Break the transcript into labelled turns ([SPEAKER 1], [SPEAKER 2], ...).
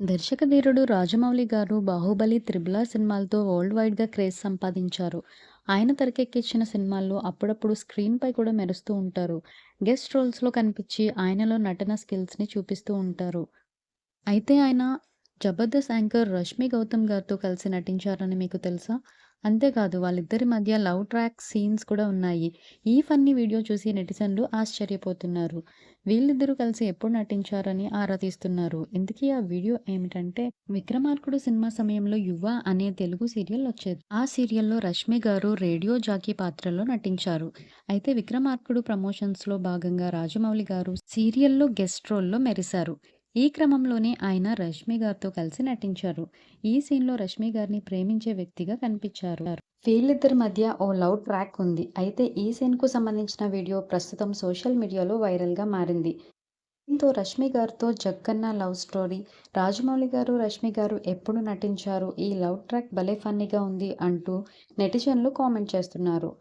[SPEAKER 1] దర్శకధీరుడు Rajamouli garu 'Baahubali', 'triple సినిమాలతో world వైడ్‌గా craze సంపాదించారు. ఆయన తెరకెక్కించిన సినిమాల్లో అప్పుడప్పుడు స్క్రీన్‌పై కూడా మెరుస్తూ ఉంటారు. గెస్ట్ రోల్స్‌లో కనిపించి ఆయనలో నటన స్కిల్స్‌ని చూపిస్తూ ఉంటారు. అయితే ఆయన 'జబర్దస్త్' యాంకర్ రష్మి గౌతమ్ గారితో కలిసి నటించారని మీకు తెలుసా? అంతేకాదు వాళ్ళిద్దరి మధ్య లవ్ ట్రాక్ సీన్స్ కూడా ఉన్నాయి. ఈ ఫన్నీ వీడియో చూసి నెటిజన్లు ఆశ్చర్యపోతున్నారు. వీళ్ళిద్దరూ కలిసి ఎప్పుడు నటించారని ఆరా తీస్తున్నారు. ఇంతకీ ఆ వీడియో ఏమిటంటే 'విక్రమార్కుడు' సినిమా సమయంలో 'యువ' అనే తెలుగు సీరియల్ వచ్చేది. ఆ సీరియల్‌లో రష్మి గారు రేడియో జాకీ పాత్రలో నటించారు. అయితే 'విక్రమార్కుడు' ప్రమోషన్స్‌లో భాగంగా రాజమౌళి గారు సీరియల్‌లో గెస్ట్ రోల్‌లో మెరిశారు. ఈ క్రమంలోనే ఆయన రష్మి గారితో కలిసి నటించారు. ఈ సీన్‌లో రష్మి గారిని ప్రేమించే వ్యక్తిగా కనిపించారు. వీళ్ళిద్దరి మధ్య ఓ లవ్ ట్రాక్ ఉంది. అయితే ఈ సీన్‌కు సంబంధించిన వీడియో ప్రస్తుతం సోషల్ మీడియాలో వైరల్‌గా మారింది. దీంతో రష్మి గారితో 'జక్కన్న లవ్ స్టోరీ', రాజమౌళి గారు, రష్మి గారు ఎప్పుడు నటించారు? ఈ లవ్ ట్రాక్ భలే ఫన్నీగా ఉంది అంటూ నెటిజన్లు కామెంట్ చేస్తున్నారు.